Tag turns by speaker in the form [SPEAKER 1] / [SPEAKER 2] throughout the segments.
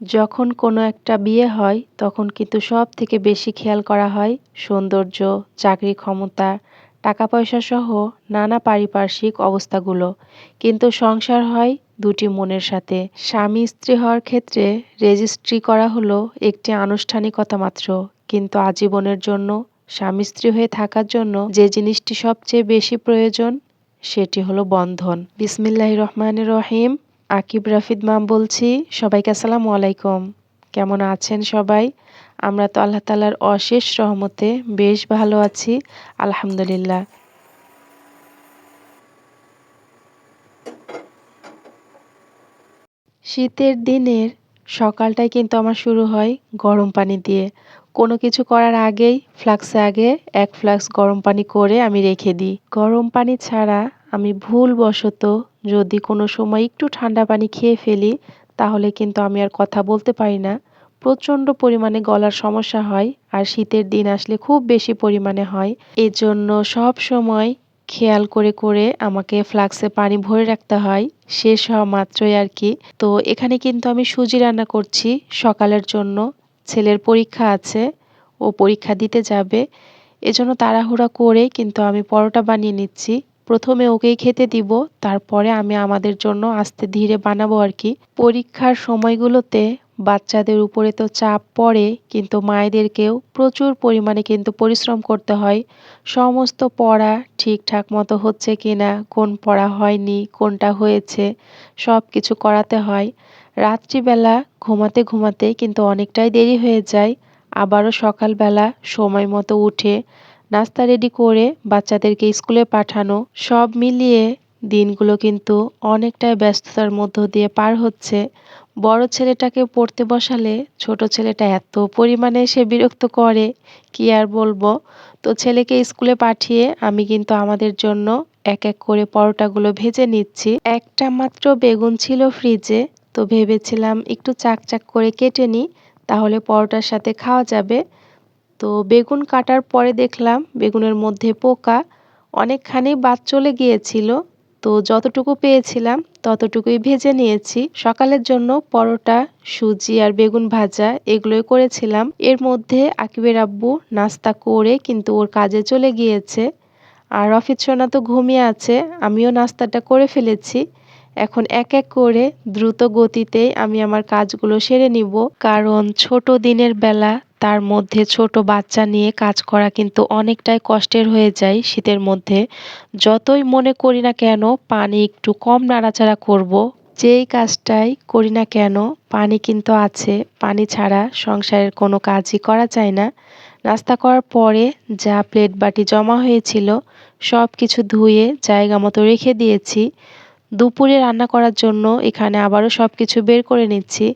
[SPEAKER 1] যখন কোনো একটা বিয়ে হয়, তখন কিন্তু সব থেকে বেশি খেয়াল করা হয় সৌন্দর্য, চাকরি ক্ষমতা টাকা পয়সা সহ নানা পারিপার্শ্বিক অবস্থাগুলো। কিন্তু সংসার হয় দুটি মনের সাথে। স্বামী স্ত্রী হওয়ার ক্ষেত্রে রেজিস্ট্রি করা হলো একটি আনুষ্ঠানিকতা মাত্র। কিন্তু আজীবনের জন্য স্বামী স্ত্রী হয়ে থাকার জন্য যে জিনিসটি সবচেয়ে বেশি প্রয়োজন, সেটি হলো বন্ধন। বিসমিল্লাহ রহমান রহিম। আকিব রাফিদ মাম বলছি, সবাইকে আসসালামু আলাইকুম। কেমন আছেন সবাই? আমরা তো আল্লাহ তালার অশেষ রহমতে বেশ ভালো আছি, আলহামদুলিল্লাহ। শীতের দিনের সকালটাই কিন্তু আমার শুরু হয় গরম পানি দিয়ে। কোনো কিছু করার আগেই, ফ্লাক্সে আগে এক ফ্লাক্স গরম পানি করে আমি রেখে দিই। গরম পানি ছাড়া আমি ভুলবশত যদি কোনো সময় একটু ঠান্ডা পানি খেয়ে ফেলি, তাহলে কিন্তু আমি আর কথা বলতে পারি না। প্রচণ্ড পরিমাণে গলার সমস্যা হয় আর শীতের দিন আসলে খুব বেশি পরিমাণে হয়। এজন্য সব সময় খেয়াল করে করে আমাকে ফ্লাক্সে পানি ভরে রাখতে হয়। শেষ হওয়া মাত্রই আর কি। তো এখানে কিন্তু আমি সুজি রান্না করছি। সকালের জন্য ছেলের পরীক্ষা আছে, ও পরীক্ষা দিতে যাবে। এজন্য তাড়াহুড়া করে কিন্তু আমি পরোটা বানিয়ে নিচ্ছি। প্রথমে ওকেই খেতে দিব, তারপরে আমি আমাদের জন্য আস্তে ধীরে বানাবো আর কি। পরীক্ষার সময়গুলোতে বাচ্চাদের উপরে তো চাপ পড়ে, কিন্তু মায়েদেরকেও প্রচুর পরিমাণে কিন্তু পরিশ্রম করতে হয়। সমস্ত পড়া ঠিকঠাক মতো হচ্ছে কি না কোন পড়া হয়নি, কোনটা হয়েছে সব কিছু করাতে হয়। রাত্রিবেলা ঘুমাতে ঘুমাতে কিন্তু অনেকটাই দেরি হয়ে যায়, আবারও সকালবেলা সময় মতো উঠে নাস্তা রেডি করে বাচ্চাদেরকে স্কুলে পাঠানো, সব মিলিয়ে দিনগুলো কিন্তু অনেকটাই ব্যস্ততার মধ্য দিয়ে পার হচ্ছে। বড় ছেলেটাকে পড়তে বসালে ছোট ছেলেটা এত পরিমাণে সে বিরক্ত করে, কি আর বলব? তো ছেলেকে স্কুলে পাঠিয়ে আমি কিন্তু আমাদের জন্য এক এক করে পরোটাগুলো ভেজে নিচ্ছি। একটা মাত্র বেগুন ছিল ফ্রিজে, তো ভেবেছিলাম একটু চাক চাক করে কেটে নিই, তাহলে পরোটার সাথে খাওয়া যাবে। তো বেগুন কাটার পরে দেখলাম বেগুনের মধ্যে পোকা। অনেকখানি বাদ চলে গিয়েছিল। তো যতটুকু পেয়েছিলাম ততটুকুই ভেজে নিয়েছি। সকালের জন্য পরোটা, সুজি আর বেগুন ভাজা এগুলোই করেছিলাম। এর মধ্যে আকিবের আব্বু নাস্তা করে কিন্তু ওর কাজে চলে গিয়েছে। আর রফিত সোনা তো ঘুমিয়ে আছে, আমিও নাস্তাটা করে ফেলেছি। এখন এক এক করে দ্রুত গতিতে আমি আমার কাজগুলো সেরে নিব। কারণ ছোট দিনের বেলা তার মধ্যে ছোট বাচ্চা নিয়ে কাজ করা কিন্তু অনেকটাই কষ্টের হয়ে যায় শীতের মধ্যে। যতই মনে করি না কেন, পানি একটু কম নাড়াচাড়া করব। যেই কাজটাই করি না কেন, পানি কিন্তু আছে। পানি ছাড়া সংসারের কোনো কাজই করা যায় না। নাস্তা করার পরে যা প্লেট বাটি জমা হয়েছিল সব কিছু ধুয়ে জায়গা মতো রেখে দিয়েছি। দুপুরে রান্না করার জন্য এখানে আবারও সব কিছু বের করে নিচ্ছি।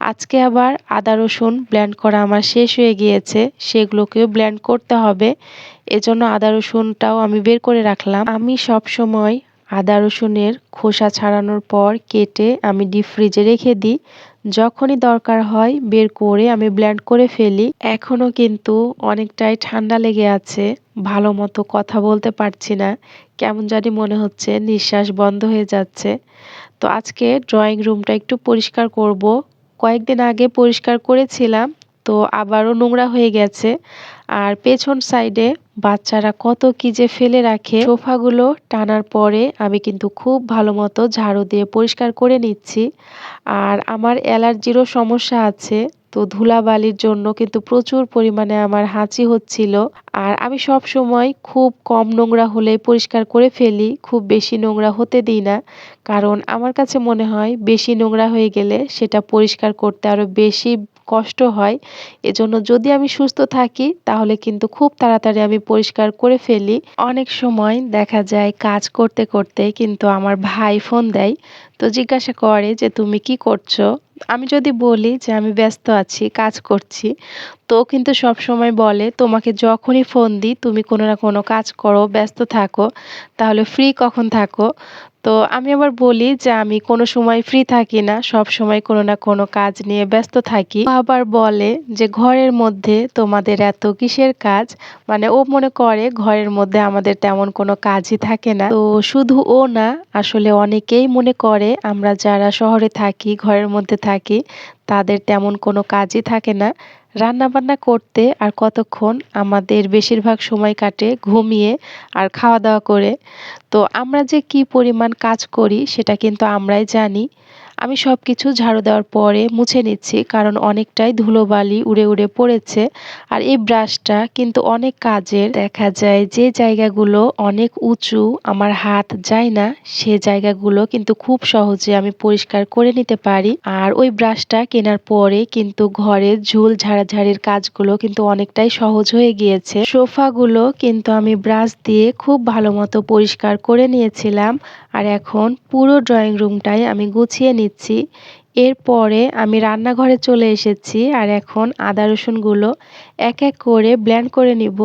[SPEAKER 1] আজকে আবার আদা রসুন ব্ল্যান্ড করা আমার শেষ হয়ে গিয়েছে, সেগুলোকেও ব্ল্যান্ড করতে হবে। এজন্য আদা রসুনটাও আমি বের করে রাখলাম। আমি সব সময় আদা রসুনের খোসা ছাড়ানোর পর কেটে আমি ডিপ ফ্রিজে রেখে দিই। যখনই দরকার হয় বের করে আমি ব্ল্যান্ড করে ফেলি। এখনও কিন্তু অনেকটাই ঠান্ডা লেগে আছে, ভালো মতো কথা বলতে পারছি না, কেমন জানি মনে হচ্ছে নিঃশ্বাস বন্ধ হয়ে যাচ্ছে। তো আজকে ড্রয়িং রুমটা একটু পরিষ্কার করব। কয়েকদিন আগে পরিষ্কার করেছিলাম, তো আবারও নোংরা হয়ে গেছে। আর পেছন সাইডে বাচ্চারা কত কি যে ফেলে রাখে। সোফাগুলো টানার পরে আমি কিন্তু খুব ভালো মতো ঝাড়ু দিয়ে পরিষ্কার করে নিচ্ছি। আর আমার অ্যালার্জিরও সমস্যা আছে, তো ধুলাবালির জন্য কিন্তু প্রচুর পরিমাণে আমার হাঁচি হচ্ছিল। আর আমি সব সময় খুব কম নোংরা হলে পরিষ্কার করে ফেলি, খুব বেশি নোংরা হতে দিই না। কারণ আমার কাছে মনে হয়, বেশি নোংরা হয়ে গেলে সেটা পরিষ্কার করতে আরও বেশি কষ্ট হয়। এজন্য যদি আমি সুস্থ থাকি, তাহলে কিন্তু খুব তাড়াতাড়ি আমি পরিষ্কার করে ফেলি। অনেক সময় দেখা যায় কাজ করতে করতে কিন্তু আমার ভাই ফোন দেয়, তো জিজ্ঞাসা করে যে, তুমি কি করছ? আমি যদি বলি যে, আমি ব্যস্ত আছি, কাজ করছি। তো কিন্তু সব সময় বলে, তোমাকে যখনই ফোন দিই, তুমি কোনো না কোনো কাজ করো, ব্যস্ত থাকো, তাহলে ফ্রি কখন থাকো? তো আমি আবার বলি যে আমি কোনো সময় ফ্রি থাকি না, সব সময় কোনো না কোনো কাজ নিয়ে ব্যস্ত থাকি। আবার বলে যে ঘরের মধ্যে তোমাদের এত কিসের কাজ? মানে ও মনে করে ঘরের মধ্যে আমাদের তেমন কোনো কাজই থাকে না। তো শুধু ও না, আসলে অনেকেই মনে করে আমরা যারা শহরে থাকি, ঘরের মধ্যে থাকি, তাদের তেমন কোনো কাজই থাকে না। রান্নাবান্না করতে আর কতক্ষণ আমাদের বেশিরভাগ সময় কাটে ঘুমিয়ে আর খাওয়া দাওয়া করে। তো আমরা যে কি পরিমাণ কাজ করি সেটা কিন্তু আমরাই জানি। আমি সব কিছু ঝাড়ু দেওয়ার পরে মুছে নিচ্ছি, কারণ অনেকটাই ধুলোবালি উড়ে উড়ে পড়েছে। আর এই ব্রাশটা কিন্তু অনেক কাজের। দেখা যায় যে জায়গাগুলো অনেক উঁচু, আমার হাত যায় না, সে জায়গাগুলো কিন্তু খুব সহজে আমি পরিষ্কার করে নিতে পারি। আর ওই ব্রাশটা কেনার পরে কিন্তু ঘরের ঝুল ঝাড়াঝাড়ির কাজগুলো কিন্তু অনেকটাই সহজ হয়ে গিয়েছে। সোফাগুলো কিন্তু আমি ব্রাশ দিয়ে খুব ভালো মতো পরিষ্কার করে নিয়েছিলাম। আর এখন পুরো ড্রয়িং রুমটাই আমি গুছিয়ে নিচ্ছি এরপরে আমি রান্নাঘরে চলে এসেছি আর এখন আদা রসুনগুলো এক এক করে ব্ল্যান্ড করে নিব।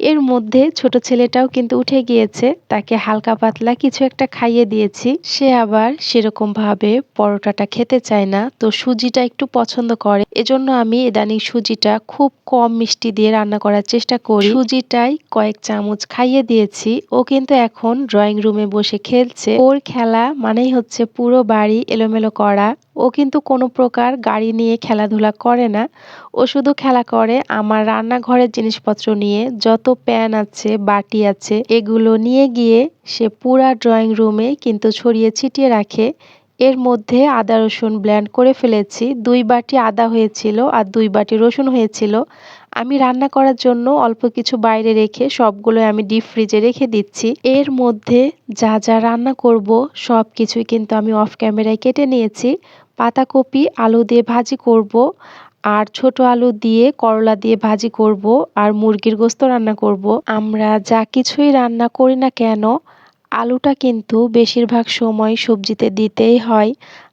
[SPEAKER 1] এর মধ্যে ছোট ছেলেটাও কিন্তু উঠে গিয়েছে। তাকে হালকা পাতলা কিছু একটা খাইয়ে দিয়েছি। সে আবার সেরকম ভাবে পরোটাটা খেতে চায় না, তো সুজিটা একটু পছন্দ করে। এজন্য আমি ইদানিং সুজিটা খুব কম মিষ্টি দিয়ে রান্না করার চেষ্টা করি। সুজিটাই কয়েক চামচ খাইয়ে দিয়েছি। ও কিন্তু এখন ড্রয়িং রুমে বসে খেলছে। ওর খেলা মানেই হচ্ছে পুরো বাড়ি এলোমেলো করা। ও কিন্তু কোনো প্রকার গাড়ি নিয়ে খেলাধুলা করে না। ও শুধু খেলা করে, আমার রান্নাঘরের জিনিসপত্র নিয়ে যত প্যান আছে, বাটি আছে, এগুলো নিয়ে গিয়ে সে পুরা ড্রয়িং রুমে কিন্তু ছড়িয়ে ছিটিয়ে রাখে। এর মধ্যে আদা রসুন ব্ল্যান্ড করে ফেলেছি। দুই বাটি আদা হয়েছিল আর দুই বাটি রসুন হয়েছিল। আমি রান্না করার জন্য অল্প কিছু বাইরে রেখে সবগুলো আমি ডিপ ফ্রিজে রেখে দিচ্ছি। এর মধ্যে যা যা রান্না করব সব কিছুই কিন্তু আমি অফ ক্যামেরায় কেটে নিয়েছি। পাতাকপি, আলু দিয়ে ভাজি করব, আর ছোট আলু দিয়ে করলা দিয়ে ভাজি করব, আর মুরগির গোস্ত রান্না করব। আমরা যা কিছুই রান্না করি না কেন, আলুটা কিন্তু বেশিরভাগ সময় সবজিতে দিতেই হয়।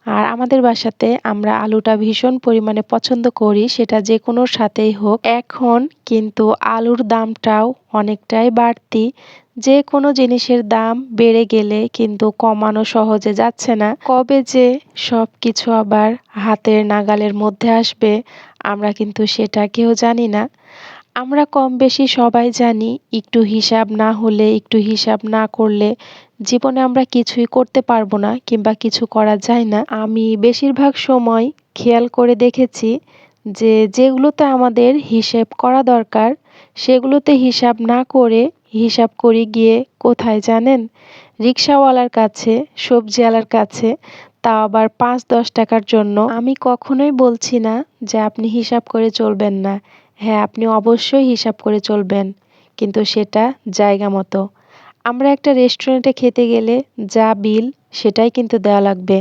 [SPEAKER 1] আর আমাদের বাসাতে আমরা আলুটা ভীষণ পরিমাণে পছন্দ করি, সেটা যে কোনো সাথেই হোক। এখন কিন্তু আলুর দামটাও অনেকটাই বাড়তি। যে কোনো জিনিসের দাম বেড়ে গেলে কিন্তু কমানো সহজে যাচ্ছে না। কবে যে সব কিছু আবার হাতের নাগালের মধ্যে আসবে, আমরা কিন্তু সেটা কেউ জানি না। আমরা কম বেশি সবাই জানি, একটু হিসাব না হলে, একটু হিসাব না করলে জীবনে আমরা কিছুই করতে পারব না কিংবা কিছু করা যায় না। আমি বেশিরভাগ সময় খেয়াল করে দেখেছি যে যেগুলোতে আমাদের হিসেব করা দরকার, সেগুলোতে হিসাব না করে হিসাব করে গিয়ে কোথায় জানেন? রিক্সাওয়ালার কাছে, সবজিওয়ালার কাছে, তা আবার পাঁচ দশ টাকার জন্য। আমি কখনোই বলছি না যে আপনি হিসাব করে চলবেন না। হ্যাঁ আপনি অবশ্যই হিসাব করে চলবেন, কিন্তু সেটা জায়গা মতো। আমরা একটা রেস্টুরেন্টে খেতে গেলে যা বিল সেটাই কিন্তু দেওয়া লাগবে।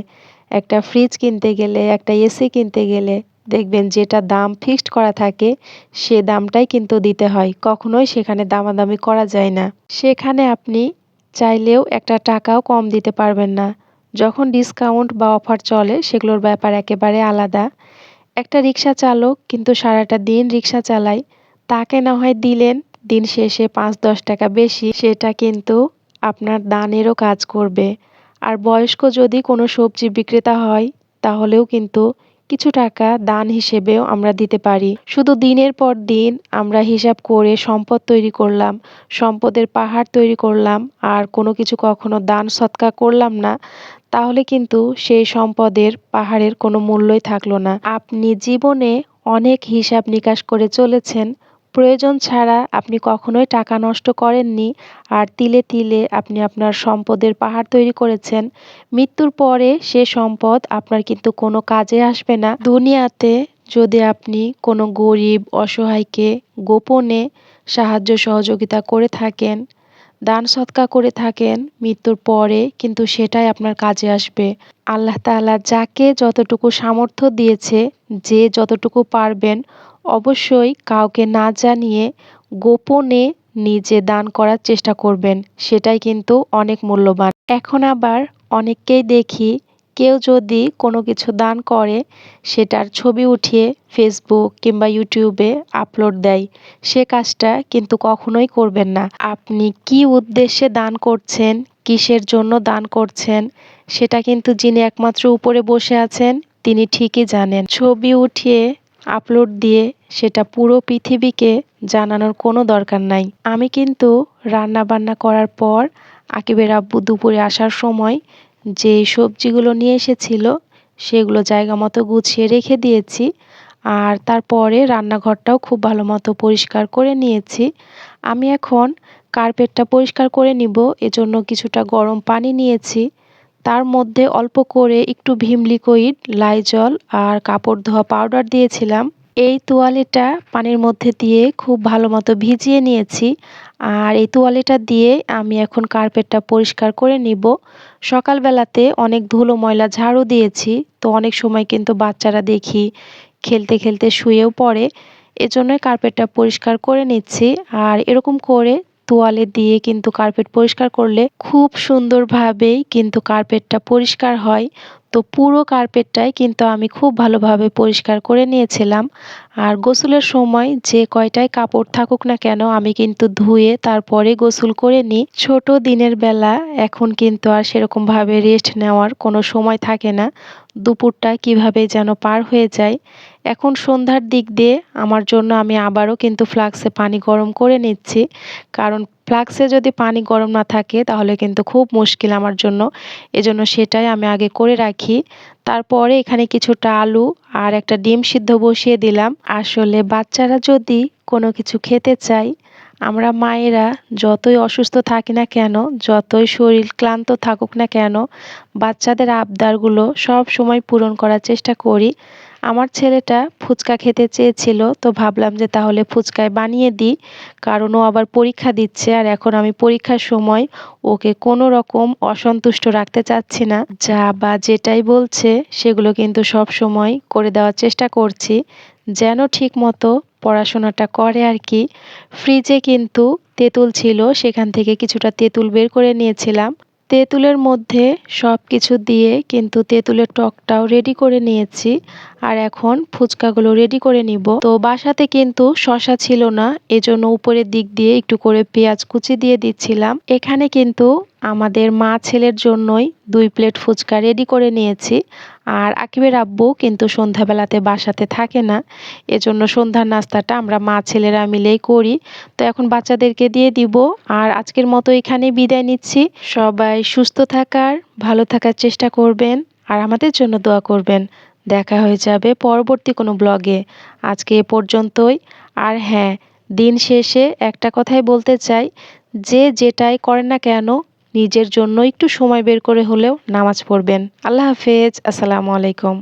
[SPEAKER 1] একটা ফ্রিজ কিনতে গেলে, একটা এসি কিনতে গেলে দেখবেন যেটা দাম ফিক্সড করা থাকে, সে দামটাই কিন্তু দিতে হয়। কখনোই সেখানে দামাদামি করা যায় না। সেখানে আপনি চাইলেও একটা টাকাও কম দিতে পারবেন না। যখন ডিসকাউন্ট বা অফার চলে, সেগুলোর ব্যাপার একেবারে আলাদা। একটা রিক্সা চালক কিন্তু সারাটা দিন রিক্সা চালায়। তাকে না হয় দিলেন, দিন শেষে পাঁচ দশ টাকা বেশি, সেটা কিন্তু আপনার দানেরও কাজ করবে। আর বয়স্ক যদি কোনো সবজি বিক্রেতা হয়, তাহলেও কিন্তু কিছু টাকা দান হিসেবেও আমরা দিতে পারি। শুধু দিনের পর দিন আমরা হিসাব করে সম্পদ তৈরি করলাম, সম্পদের পাহাড় তৈরি করলাম, আর কোনো কিছু কখনো দান সৎকার করলাম না, তাহলে কিন্তু সেই সম্পদের পাহাড়ের কোনো মূল্যই থাকল না। আপনি জীবনে অনেক হিসাব নিকাশ করে চলেছেন প্রয়োজন ছাড়া আপনি কখনোই টাকা নষ্ট করেননি আর তিলে তিলে আপনি আপনার সম্পদের পাহাড় তৈরি করেছেন। মৃত্যুর পরে সে সম্পদ আপনার কিন্তু কোনো কাজে আসবে না। দুনিয়াতে যদি আপনি কোনো গরিব, অসহায়কে গোপনে সাহায্য সহযোগিতা করে থাকেন দান সৎকা করে থাকেন মৃত্যুর পরে, কিন্তু সেটাই আপনার কাজে আসবে। আল্লাহ তাআলা যাকে যতটুকু সামর্থ্য দিয়েছে, যে যতটুকু পারবেন, অবশ্যই কাউকে না জানিয়ে গোপনে নিজে দান করার চেষ্টা করবেন। সেটাই কিন্তু অনেক মূল্যবান। এখন আবার অনেককেই দেখি কেউ যদি কোনো কিছু দান করে, সেটার ছবি উঠিয়ে ফেসবুক কিংবা ইউটিউবে আপলোড দেয়, সে কাজটা কিন্তু কখনোই করবেন না। আপনি কি উদ্দেশ্যে দান করছেন, কিসের জন্য দান করছেন, সেটা কিন্তু যিনি একমাত্র উপরে বসে আছেন, তিনি ঠিকই জানেন। ছবি উঠিয়ে আপলোড দিয়ে সেটা পুরো পৃথিবীকে জানানোর কোনো দরকার নাই। আমি কিন্তু রান্না বান্না করার পর আকিবের আব্বু দুপুরে আসার সময় যে সবজিগুলো নিয়ে এসেছিল, সেগুলো জায়গা মতো গুছিয়ে রেখে দিয়েছি। আর তারপরে রান্নাঘরটাও খুব ভালো মতো পরিষ্কার করে নিয়েছি। আমি এখন কার্পেটটা পরিষ্কার করে নিব, এজন্য কিছুটা গরম পানি নিয়েছি। তার মধ্যে অল্প করে একটু ভীম লিকুইড লাইজল আর কাপড় ধোয়া পাউডার দিয়েছিলাম। এই তোয়ালেটা পানির মধ্যে দিয়ে খুব ভালো মতো ভিজিয়ে নিয়েছি। আর এই তোয়ালেটা দিয়ে আমি এখন কার্পেটটা পরিষ্কার করে নিব। সকালবেলাতে অনেক ধুলো ময়লা ঝাড়ু দিয়েছি, তো অনেক সময় কিন্তু বাচ্চারা দেখি খেলতে খেলতে শুয়েও পড়ে। এজন্যই কার্পেটটা পরিষ্কার করে নিচ্ছি। আর এরকম করে তোয়ালে দিয়ে কিন্তু কার্পেট পরিষ্কার করলে খুব সুন্দরভাবেই কিন্তু কার্পেটটা পরিষ্কার হয়। তো পুরো কার্পেটটাই কিন্তু আমি খুব ভালোভাবে পরিষ্কার করে নিয়েছিলাম। আর গোসলের সময় যে কয়টাই কাপড় থাকুক না কেন, আমি কিন্তু ধুয়ে তারপরে গোসল করে নিই। ছোট দিনের বেলা এখন কিন্তু আর সেরকমভাবে রেস্ট নেওয়ার কোনো সময় থাকে না। দুপুরটা কীভাবে যেন পার হয়ে যায়। এখন সন্ধ্যার দিক দিয়ে আমার জন্য আমি আবারও কিন্তু ফ্লাক্সে পানি গরম করে নিচ্ছি। কারণ ফ্লাক্সে যদি পানি গরম না থাকে, তাহলে কিন্তু খুব মুশকিল আমার জন্য। এজন্য সেটাই আমি আগে করে রাখি। তারপরে এখানে কিছুটা আলু আর একটা ডিম সিদ্ধ বসিয়ে দিলাম। আসলে বাচ্চারা যদি কোনো কিছু খেতে চায়, আমরা মায়েরা যতই অসুস্থ থাকি না কেন, যতই শরীর ক্লান্ত থাকুক না কেন, বাচ্চাদের আবদারগুলো সব সময় পূরণ করার চেষ্টা করি। আমার ছেলেটা ফুচকা খেতে চেয়েছিল, তো ভাবলাম যে তাহলে ফুচকায় বানিয়ে দিই, কারণ ও আবার পরীক্ষা দিচ্ছে আর এখন আমি পরীক্ষার সময় ওকে কোনো রকম অসন্তুষ্ট রাখতে চাচ্ছি না। যা বা যেটাই বলছে সেগুলো কিন্তু সব সময় করে দেওয়ার চেষ্টা করছি, যেন ঠিক মতো পড়াশোনাটা করে আর কি। ফ্রিজে কিন্তু তেঁতুল ছিল, সেখান থেকে কিছুটা তেঁতুল বের করে নিয়েছিলাম। তেঁতুলের মধ্যে সব কিছু দিয়ে কিন্তু তেঁতুলের টকটাও রেডি করে নিয়েছি। আর এখন ফুচকাগুলো রেডি করে নিব। তো বাসাতে কিন্তু শশা ছিল না, এজন্য উপরের দিক দিয়ে একটু করে পেঁয়াজ কুচি দিয়ে দিচ্ছিলাম। এখানে কিন্তু আমাদের মা ছেলের জন্যই দুই প্লেট ফুচকা রেডি করে নিয়েছি। আর আকিবের আব্বু কিন্তু সন্ধ্যাবেলাতে বাসাতে থাকে না, এজন্য সন্ধ্যার নাস্তাটা আমরা মা ছেলেরা মিলেই করি। তো এখন বাচ্চাদেরকে দিয়ে দিব, আর আজকের মতো এখানে বিদায় নিচ্ছি। সবাই সুস্থ থাকার, ভালো থাকার চেষ্টা করবেন, আর আমাদের জন্য দোয়া করবেন। দেখা হয়ে যাবে পরবর্তী কোনো ব্লগে। আজকে এ পর্যন্তই। আর হ্যাঁ দিন শেষে একটা কথাই বলতে চাই। যে যেটাই করেন না কেন, নিজের জন্য একটু সময় বের করে হলেও নামাজ পড়বেন। আল্লাহ হাফেজ। আসসালামু আলাইকুম।